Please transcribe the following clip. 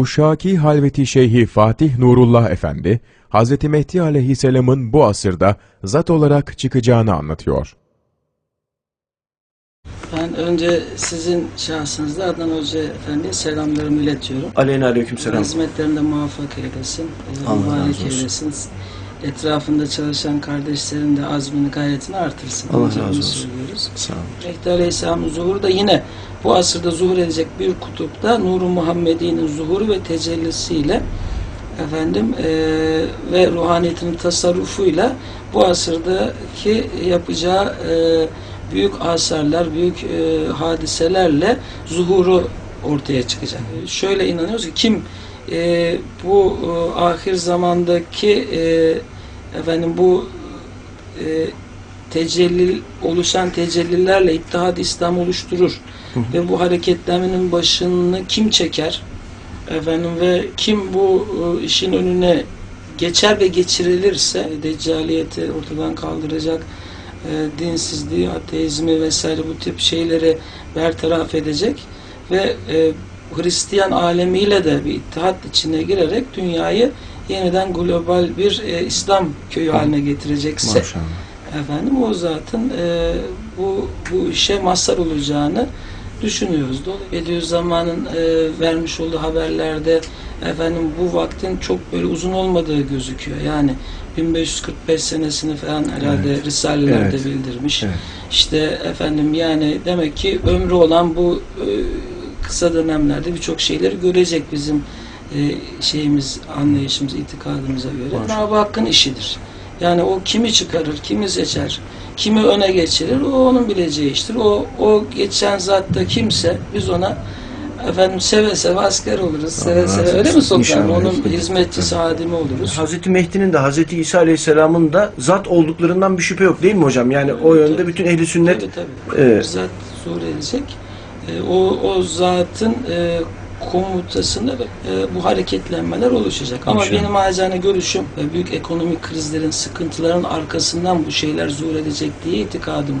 Uşaki Halveti Şeyhi Fatih Nurullah Efendi, Hz. Mehdi Aleyhisselam'ın bu asırda zat olarak çıkacağını anlatıyor. Ben önce sizin şahsınızda Adnan Hoca Efendi'ye selamlarımı iletiyorum. Aleyna aleyküm selam. Hizmetlerinde muvaffak eylesin, Allah mübarek razı olsun. eylesin. Etrafında çalışan kardeşlerin de azmini, gayretini artırsın. Allah razı olsun. söylüyoruz. Sağ olun. Mehdi Aleyhisselam'ın zuhuru da yine bu asırda zuhur edecek bir kutupta Nur-u Muhammedi'nin zuhuru ve tecellisiyle efendim eee, ve ruhaniyetinin tasarrufuyla bu asırdaki yapacağı eee, büyük asarlar, büyük eee, hadiselerle zuhuru ortaya çıkacak. E, Şöyle inanıyoruz ki kim eee, bu eee, ahir zamandaki eee, efendim bu eee tecelli oluşan tecellilerle İttihad İslam oluşturur. Ve bu hareketlenmenin başını kim çeker? Efendim ve kim bu e, işin önüne geçer ve geçirilirse deccaliyeti ortadan kaldıracak e, dinsizliği, ateizmi vesaire bu tip şeyleri bertaraf edecek ve e, Hristiyan alemiyle de bir ittihat içine girerek dünyayı yeniden global bir e, İslam köyü haline getirecekse Maşallah. efendim o zatın e, bu bu işe mazhar olacağını düşünüyoruz. Dolayısıyla Bediüzzaman'ın e, vermiş olduğu haberlerde efendim bu vaktin çok böyle uzun olmadığı gözüküyor. Yani 1545 senesini falan herhalde Evet. risalelerde Evet. bildirmiş. Evet. İşte efendim yani demek ki ömrü olan bu e, kısa dönemlerde birçok şeyleri görecek bizim e, şeyimiz, anlayışımız, itikadımıza göre. Cenab-ı Hakk'ın işidir. Yani o kimi çıkarır, kimi seçer, kimi öne geçirir, o onun bileceği iştir. O, o geçen zatta kimse biz ona efendim seve seve asker oluruz, seve razı seve öyle mi? İnşallah. Onun hizmetçisi, hadimi oluruz. Hazreti Mehdi'nin de Hazreti İsa Aleyhisselam'ın da zat olduklarından bir şüphe yok değil mi hocam? Yani o Evet, yönde tabii. bütün ehli sünnet Tabii tabii. Bir zat zuhur edecek. E, o, o zatın e, komutasında e, bu hareketlenmeler oluşacak. Ama İnşallah. benim acizane görüşüm e, büyük ekonomik krizlerin, sıkıntıların arkasından bu şeyler zuhur edecek diye itikadım.